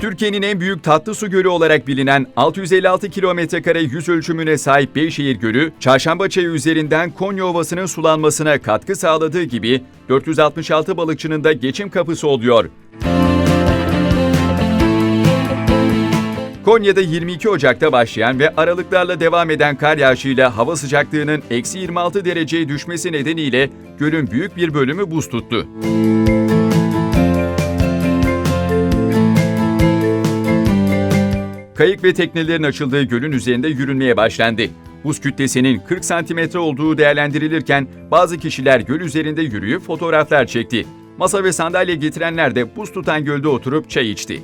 Türkiye'nin en büyük tatlı su gölü olarak bilinen 656 kilometre kare yüz ölçümüne sahip Beyşehir Gölü, Çarşamba Çayı üzerinden Konya Ovası'nın sulanmasına katkı sağladığı gibi 466 balıkçının da geçim kapısı oluyor. Konya'da 22 Ocak'ta başlayan ve aralıklarla devam eden kar yağışıyla hava sıcaklığının eksi 26 dereceye düşmesi nedeniyle gölün büyük bir bölümü buz tuttu. Kayık ve teknelerin açıldığı gölün üzerinde yürünmeye başlandı. Buz kütlesinin 40 santimetre olduğu değerlendirilirken bazı kişiler göl üzerinde yürüyüp fotoğraflar çekti. Masa ve sandalye getirenler de buz tutan gölde oturup çay içti.